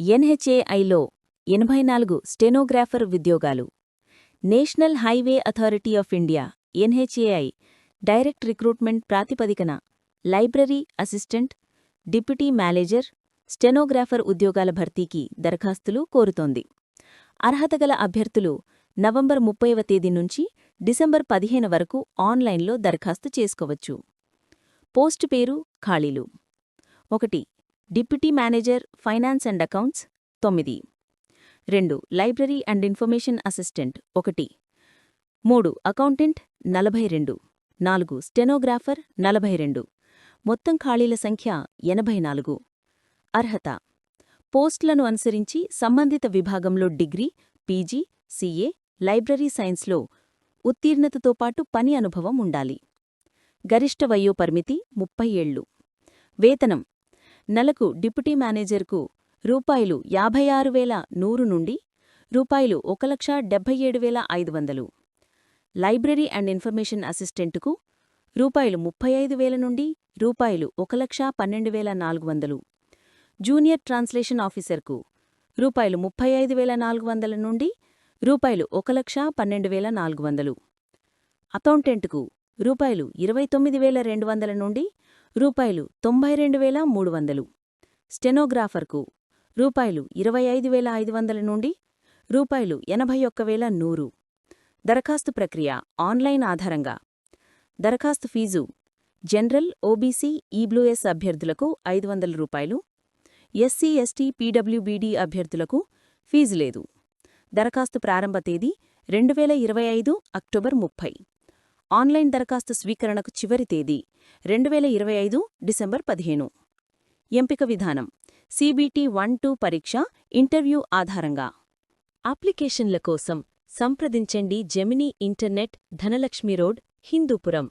ఎన్హెచ్ఏఐలో ఎనభై నాలుగు స్టెనోగ్రాఫర్ ఉద్యోగాలు. National Highway Authority of India NHAI direct recruitment ప్రాతిపదికన library assistant deputy manager stenographer ఉద్యోగాల భర్తీకి దరఖాస్తులు కోరుతోంది. అర్హత గల అభ్యర్థులు నవంబర్ ముప్పైవ తేదీ నుంచి డిసెంబర్ పదిహేను వరకు ఆన్లైన్లో దరఖాస్తు చేసుకోవచ్చు. పోస్టు పేరు ఖాళీలు. ఒకటి deputy manager finance and accounts తొమ్మిది. రెండు లైబ్రరీ అండ్ ఇన్ఫర్మేషన్ అసిస్టెంట్ ఒకటి. మూడు అకౌంటెంట్ నలభై రెండు. నాలుగు స్టెనోగ్రాఫర్ నలభై రెండు. మొత్తం ఖాళీల సంఖ్య ఎనభై నాలుగు. అర్హత పోస్టులను అనుసరించి సంబంధిత విభాగంలో డిగ్రీ పీజీ సీఏ లైబ్రరీ సైన్స్లో ఉత్తీర్ణతతో పాటు పని అనుభవం ఉండాలి. గరిష్ట వయోపరిమితి ముప్పై ఏళ్ళు వేతనం నెలకు డిప్యూటీ మేనేజర్కు రూపాయలు యాభై ఆరు వేల నూరు నుండి రూపాయలు ఒక లక్ష డెబ్బై ఏడు వేల ఐదు వందలు. లైబ్రరీ అండ్ ఇన్ఫర్మేషన్ అసిస్టెంట్కు రూపాయలు ముప్పై ఐదు వేల నుండి రూపాయలు ఒక లక్ష పన్నెండు వేల నాలుగు వందలు. జూనియర్ ట్రాన్స్లేషన్ ఆఫీసర్కు రూపాయలు ముప్పై ఐదు వేల నాలుగు వందల నుండి రూపాయలు ఒక లక్ష పన్నెండు వేల నాలుగు వందలు. అకౌంటెంట్కు రూపాయలు ఇరవై తొమ్మిది వేల రెండు వందల నుండి రూపాయలు తొంభై రెండు వేల మూడు వందలు. స్టెనోగ్రాఫర్కు రూపాయలు ఇరవై ఐదు వేల ఐదు వందల నుండి రూపాయలు ఎనభై ఒక్క వేల నూరు. దరఖాస్తు ప్రక్రియ ఆన్లైన్ ఆధారంగా. దరఖాస్తు ఫీజు జనరల్ ఓబీసీ ఈబ్లూఎస్ అభ్యర్థులకు ఐదు వందల రూపాయలు. ఎస్సీ ఎస్టీ పీడబ్ల్యూబీడీ అభ్యర్థులకు ఫీజు లేదు. దరఖాస్తు ప్రారంభ తేదీ రెండు వేల ఇరవై ఐదు అక్టోబర్ ముప్పై. ఆన్లైన్ దరఖాస్తు స్వీకరణకు చివరి తేదీ రెండు వేల ఇరవై ఐదు డిసెంబర్ పదిహేను. ఎంపిక విధానం సిబిటి వన్ టూ పరీక్ష ఇంటర్వ్యూ ఆధారంగా. అప్లికేషన్ల కోసం సంప్రదించండి Gemini internet Dhanalakshmi road Hindupuram.